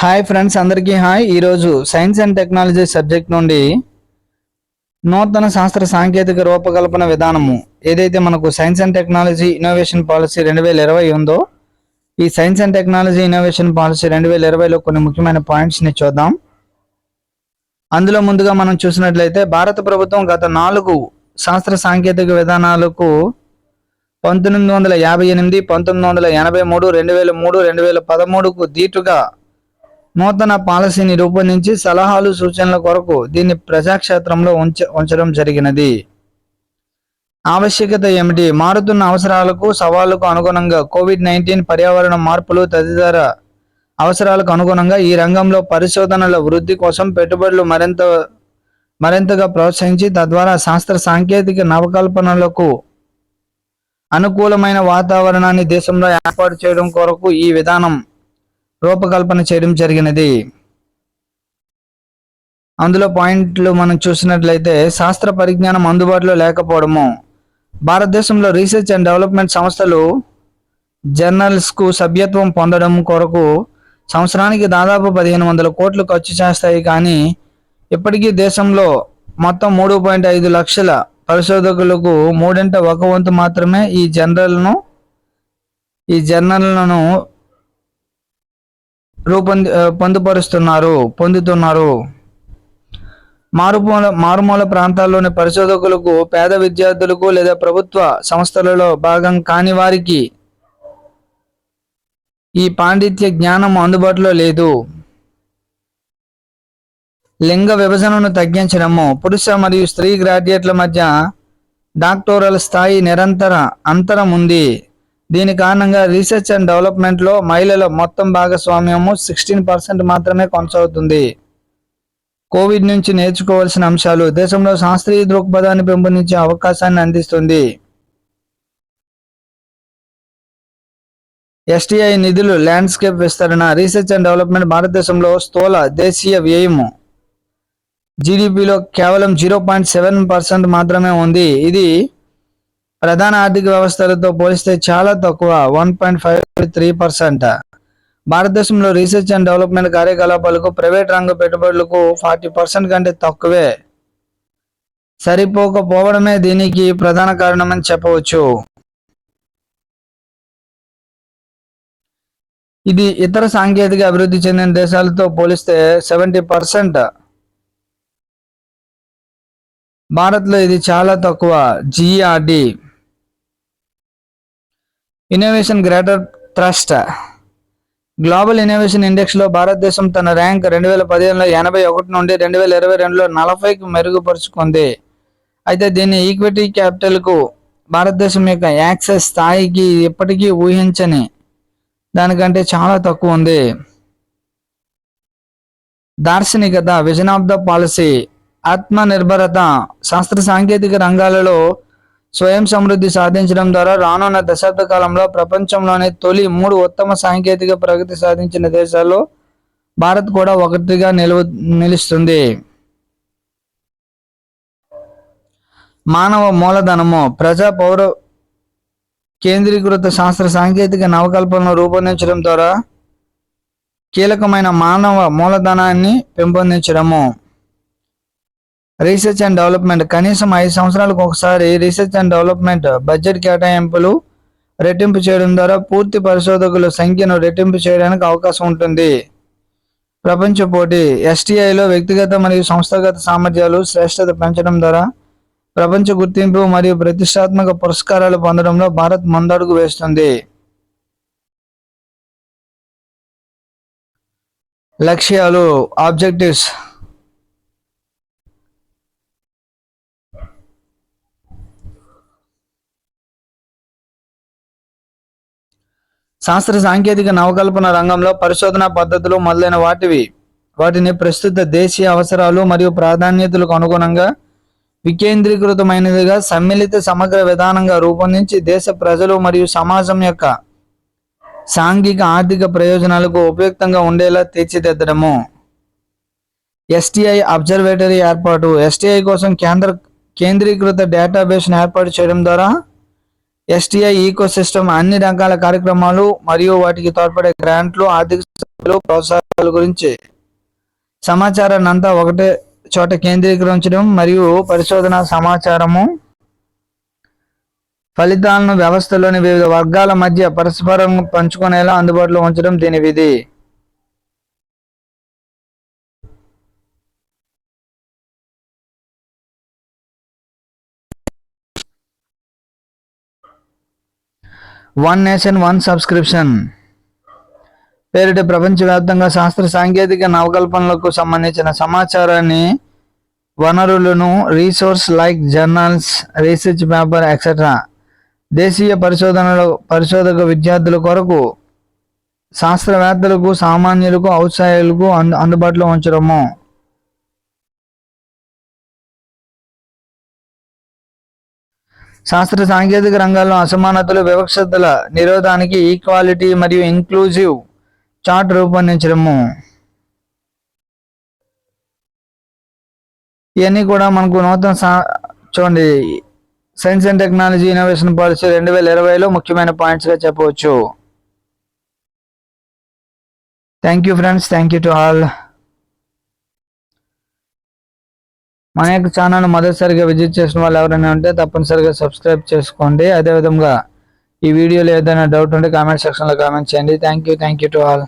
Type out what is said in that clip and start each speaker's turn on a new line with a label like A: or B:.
A: Hi friends అందరికీ hi. ఈరోజు science and technology subject నుండి నూతన శాస్త్ర సాంకేతిక రూపకల్పన విధానము. ఏదైతే మనకు science and technology innovation policy రెండు వేల ఇరవై ఉందో ఈ science and technology innovation policy రెండు వేల ఇరవైలో కొన్ని ముఖ్యమైన పాయింట్స్ని చూద్దాం. అందులో ముందుగా మనం చూసినట్లయితే భారత ప్రభుత్వం గత నాలుగు శాస్త్ర సాంకేతిక విధానాలకు పంతొమ్మిది వందల యాభై ఎనిమిది పంతొమ్మిది వందల ఎనభై మూడు రెండు వేల మూడు రెండు వేల పదమూడుకు దీటుగా నూతన పాలసీని రూపొందించి సలహాలు సూచనల కొరకు దీన్ని ప్రజాక్షేత్రంలో ఉంచ ఉంచడం జరిగినది. ఆవశ్యకత ఏమిటి? మారుతున్న అవసరాలకు సవాళ్ళకు అనుగుణంగా కోవిడ్ నైన్టీన్ పర్యావరణ మార్పులు తదితర అవసరాలకు అనుగుణంగా ఈ రంగంలో పరిశోధనల వృద్ధి కోసం పెట్టుబడులు మరింత మరింతగా ప్రోత్సహించి తద్వారా శాస్త్ర సాంకేతిక నవకల్పనలకు అనుకూలమైన వాతావరణాన్ని దేశంలో ఏర్పాటు చేయడం కొరకు ఈ విధానం రూపకల్పన చేయడం జరిగినది. అందులో పాయింట్లు మనం చూసినట్లయితే శాస్త్ర పరిజ్ఞానం అందుబాటులో లేకపోవడము. భారతదేశంలో రీసెర్చ్ అండ్ డెవలప్మెంట్ సంస్థలు జర్నల్స్కు సభ్యత్వం పొందడం కొరకు సంవత్సరానికి దాదాపు పదిహేను వందల కోట్లు ఖర్చు చేస్తాయి కానీ ఇప్పటికీ దేశంలో మొత్తం మూడు పాయింట్ ఐదు లక్షల పరిశోధకులకు మూడింట ఒక వంతు మాత్రమే ఈ జర్నల్ను ఈ జర్నల్లను రూపొంది పొందుపరుస్తున్నారు పొందుతున్నారు. మారుమూల మారుమూల ప్రాంతాల్లోని పరిశోధకులకు పేద విద్యార్థులకు లేదా ప్రభుత్వ సంస్థలలో భాగం కాని వారికి ఈ పాండిత్య జ్ఞానం అందుబాటులో లేదు. లింగ విభజనను తగ్గించడము పురుష మరియు స్త్రీ గ్రాడ్యుయేట్ల మధ్య డాక్టోరల్ స్థాయి నిరంతర అంతరం ఉంది. దీని కారణంగా రీసెర్చ్ అండ్ డెవలప్మెంట్లో మహిళల మొత్తం భాగస్వామ్యము సిక్స్టీన్ పర్సెంట్ మాత్రమే కొనసాగుతుంది. కోవిడ్ నుంచి నేర్చుకోవాల్సిన అంశాలు దేశంలో శాస్త్రీయ దృక్పథాన్ని పెంపొందించే అవకాశాన్ని అందిస్తుంది. ఎస్టీఐ నిధులు ల్యాండ్స్కేప్ విస్తరణ రీసెర్చ్ అండ్ డెవలప్మెంట్ భారతదేశంలో స్థూల దేశీయ వ్యయము. జీడిపిలో కేవలం జీరో పాయింట్ సెవెన్ పర్సెంట్ మాత్రమే ఉంది. ఇది ప్రధాన ఆర్థిక వ్యవస్థలతో పోలిస్తే చాలా తక్కువ one point five three percent. భారతదేశంలో రీసెర్చ్ అండ్ డెవలప్మెంట్ కార్యకలాపాలకు ప్రైవేట్ రంగ పెట్టుబడులకు ఫార్టీ పర్సెంట్ కంటే తక్కువే. సరిపోకపోవడమే దీనికి ప్రధాన కారణమని చెప్పవచ్చు. ఇది ఇతర సాంకేతిక అభివృద్ధి చెందిన దేశాలతో పోలిస్తే సెవెంటీ పర్సెంట్. భారత్లో ఇది చాలా తక్కువ GRD. Innovation greater trust global innovation ఇండెక్స్లో భారతదేశం తన ర్యాంక్ రెండు వేల పదిహేనులో ఎనభై ఒకటి నుండి రెండు వేల ఇరవై రెండులో నలభైకి మెరుగుపరుచుకుంది. అయితే దీన్ని ఈక్విటీ క్యాపిటల్కు భారతదేశం యొక్క యాక్సెస్ స్థాయికి ఇప్పటికీ ఊహించని దానికంటే చాలా తక్కువ ఉంది. దార్శనికత విజన్ ఆఫ్ ద పాలసీ ఆత్మ నిర్భరత శాస్త్ర సాంకేతిక రంగాలలో స్వయం సమృద్ధి సాధించడం ద్వారా రానున్న దశాబ్ద కాలంలో ప్రపంచంలోని తొలి మూడు ఉత్తమ సాంకేతిక ప్రగతి సాధించిన దేశాల్లో భారత్ కూడా ఒకటిగా నిలువ నిలుస్తుంది. మానవ మూలధనము ప్రజా పౌర కేంద్రీకృత శాస్త్ర సాంకేతిక నవకల్పనను రూపొందించడం ద్వారా కీలకమైన మానవ మూలధనాన్ని పెంపొందించడము. రీసెర్చ్ అండ్ డెవలప్మెంట్ కనీసం ఐదు సంవత్సరాలకు ఒకసారి రీసెర్చ్ అండ్ డెవలప్మెంట్ బడ్జెట్ కేటాయింపులు రెట్టింపు చేయడం ద్వారా పూర్తి పరిశోధకుల సంఖ్యను రెట్టింపు చేయడానికి అవకాశం ఉంటుంది. ప్రపంచ పోటీ ఎస్టీఐలో వ్యక్తిగత మరియు సంస్థాగత సామర్థ్యాలు శ్రేష్టత పెంచడం ద్వారా ప్రపంచ గుర్తింపు మరియు ప్రతిష్టాత్మక పురస్కారాలు పొందడంలో భారత్ ముందడుగు వేస్తుంది. లక్ష్యాలు ఆబ్జెక్టివ్స్ శాస్త్ర సాంకేతిక నవకల్పన రంగంలో పరిశోధన పద్ధతులు మొదలైన వాటివి. వాటిని ప్రస్తుత దేశీయ అవసరాలు మరియు ప్రాధాన్యతలకు అనుగుణంగా వికేంద్రీకృతమైనదిగా సమ్మిళిత సమగ్ర విధానంగా రూపొందించి దేశ ప్రజలు మరియు సమాజం యొక్క సాంఘిక ఆర్థిక ప్రయోజనాలకు ఉపయుక్తంగా ఉండేలా తీర్చిదిద్దడము. ఎస్టీఐ అబ్జర్వేటరీ ఏర్పాటు. ఎస్టీఐ కోసం కేంద్ర కేంద్రీకృత డేటాబేస్ను ఏర్పాటు చేయడం ద్వారా ఎస్టీఐ ఈకో సిస్టమ్ అన్ని రకాల కార్యక్రమాలు మరియు వాటికి తోడ్పడే గ్రాంట్లు ఆర్థిక ప్రోత్సాహాల గురించి సమాచారాన్ని అంతా ఒకటే చోట కేంద్రీకరించడం మరియు పరిశోధన సమాచారము ఫలితాలను వ్యవస్థలోని వివిధ వర్గాల మధ్య పరస్పరం పంచుకునేలా అందుబాటులో ఉంచడం దీని విధి. వన్ నేషన్ వన్ సబ్స్క్రిప్షన్ పేరిట ప్రపంచవ్యాప్తంగా శాస్త్ర సాంకేతిక నవకల్పనలకు సంబంధించిన సమాచారాన్ని వనరులను resource like journals research paper etcetera దేశీయ పరిశోధనలు పరిశోధక విద్యార్థుల కొరకు శాస్త్రవేత్తలకు సామాన్యులకు ఔత్సాహికులకు అందు అందుబాటులో ఉంచడము. శాస్త్ర సాంకేతిక రంగాల్లో అసమానతలు వివక్షతల నిరోధానికి ఈక్వాలిటీ మరియు ఇంక్లూజివ్ చార్ట్ రూపొందించడము. ఇవన్నీ కూడా మనకు నూతన సా చూడండి. Science and technology innovation policy రెండు వేల ఇరవైలో ముఖ్యమైన పాయింట్స్గా చెప్పవచ్చు. Thank you friends thank you to all మన యొక్క ఛానల్ మొదటిసారిగా విజిట్ చేసిన వాళ్ళు ఎవరైనా ఉంటే తప్పనిసరిగా సబ్స్క్రైబ్ చేసుకోండి. అదేవిధంగా ఈ వీడియోలో ఏదైనా డౌట్ ఉంటే కామెంట్ సెక్షన్లో కామెంట్ చేయండి. Thank you thank you to all